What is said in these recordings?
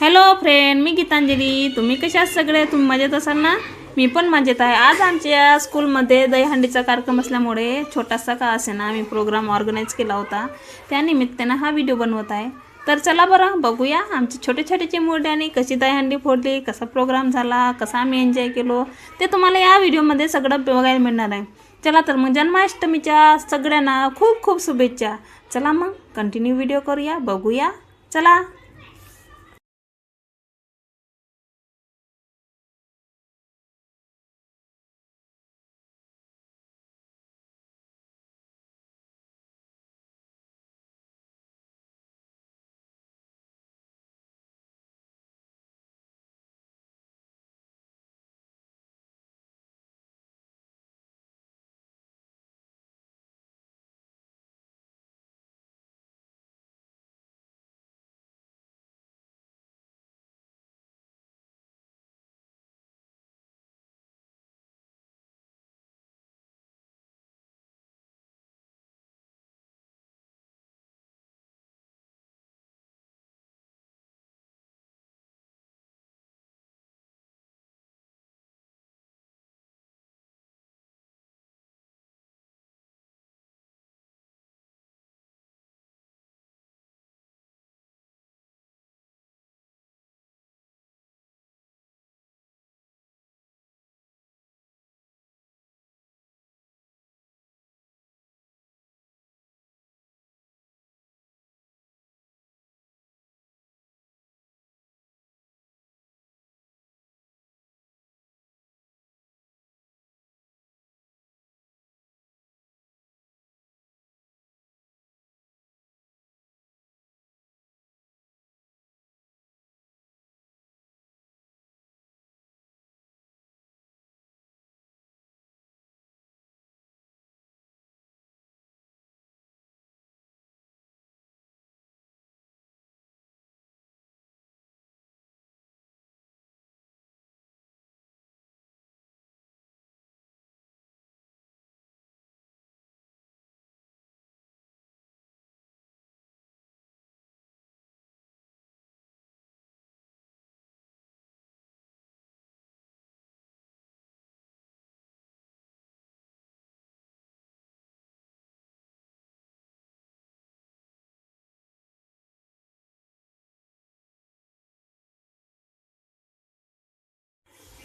Hello friend मी गीतांजली. तुम्ही कशा आहात सगळे? तुम्ही मजेत असाल ना? मी पण मजेत आहे. आज आमच्या स्कूलमध्ये दहीहंडीचा कार्यक्रम असल्यामुळे छोटासा का असे ना आम्ही प्रोग्राम ऑर्गनाईज केला होता. त्यानिमित्तानं हा व्हिडिओ बनवत आहे. तर चला बरं बघूया आमचे छोटे छोटे मोठ्याने कशी दहीहंडी फोडली कसा प्रोग्राम झाला कसा आम्ही एन्जॉय केलो ते तुम्हाला या व्हिडिओमध्ये सगळं बघायला मिळणार आहे. चला तर मग जन्माष्टमीच्या सगळ्यांना खूप खूप शुभेच्छा. चला मग कंटिन्यू व्हिडिओ करूया बघूया. चला.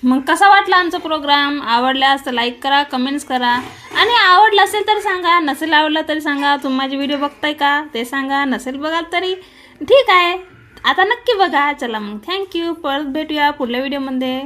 मग कसा वाटला आमचा प्रोग्राम आवडल्यास तर लाईक करा कमेंट्स करा. आणि आवडलं असेल तर सांगा नसेल आवडलं तरी सांगा. तुम्ही माझे व्हिडिओ बघताय का? ते सांगा. नसेल बघाल तरी ठीक आहे. आता नक्की बघा. चला मग. थँक्यू परत भेटूया पुढल्या व्हिडिओमध्ये